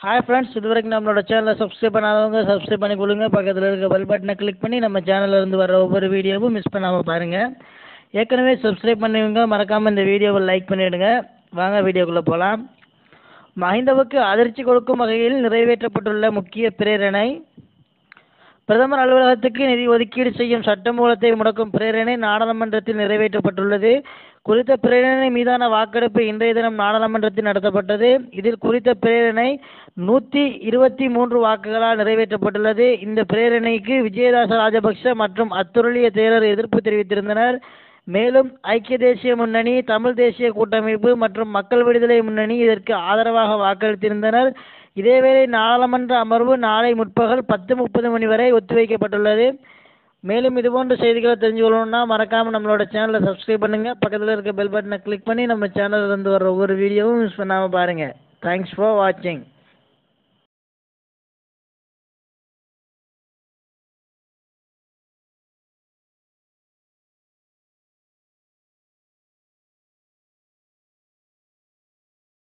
Hi friends இது வரைக்கும் நம்மளோட சேனலை சப்ஸ்கிரைப் பண்ணாதவங்க சப்ஸ்கிரைப் பண்ணி கொடுங்க பக்கத்தில் இருக்க பெல் பட்டனை கிளிக் பண்ணி நம்ம சேனல்ல இருந்து வர ஒவ்வொரு வீடியோவும் மிஸ் பண்ணாமல் பாருங்கள் ஏற்கனவே சப்ஸ்கிரைப் பண்ணுவீங்க மறக்காமல் இந்த வீடியோவை லைக் பண்ணிவிடுங்க வாங்க வீடியோக்குள்ளே போகலாம் மஹிந்தவுக்கு அதிர்ச்சி கொடுக்கும் வகையில் நிறைவேற்றப்பட்டுள்ள முக்கிய பிரேரணை பிரதமர் அலுவலகத்துக்கு நிதி ஒதுக்கீடு செய்யும் சட்டமூலத்தை முடக்கும் பிரேரணை நாடாளுமன்றத்தில் நிறைவேற்றப்பட்டுள்ளது. குறித்த பிரேரணை மீதான வாக்கெடுப்பு இன்றைய தினம் நாடாளுமன்றத்தில் நடத்தப்பட்டது. இதில் குறித்த பிரேரணை நூற்றி இருபத்தி மூன்று வாக்குகளால் நிறைவேற்றப்பட்டுள்ளது. இந்த பிரேரணைக்கு விஜயதாச ராஜபக்ஷ மற்றும் அத்துரலிய தேரர் எதிர்ப்பு தெரிவித்திருந்தனர். மேலும் ஐக்கிய தேசிய முன்னணி தமிழ் தேசிய கூட்டமைப்பு மற்றும் மக்கள் விடுதலை முன்னணி இதற்கு ஆதரவாக வாக்களித்திருந்தனர். இதேவேளை நாடாளுமன்ற அமர்வு நாளை முற்பகல் பத்து முப்பது மணி வரை ஒத்திவைக்கப்பட்டுள்ளது. மேலும் இதுபோன்ற செய்திகளை தெரிஞ்சு கொள்ளணும்னா மறக்காமல் நம்மளோட சேனலை சப்ஸ்கிரைப் பண்ணுங்கள் பக்கத்தில் இருக்க பெல் பட்டனை கிளிக் பண்ணி நம்ம சேனல்ல இருந்து வர ஒவ்வொரு வீடியோவும் மிஸ் பண்ணாமல் பாருங்கள் தேங்க்ஸ் ஃபார் வாட்சிங்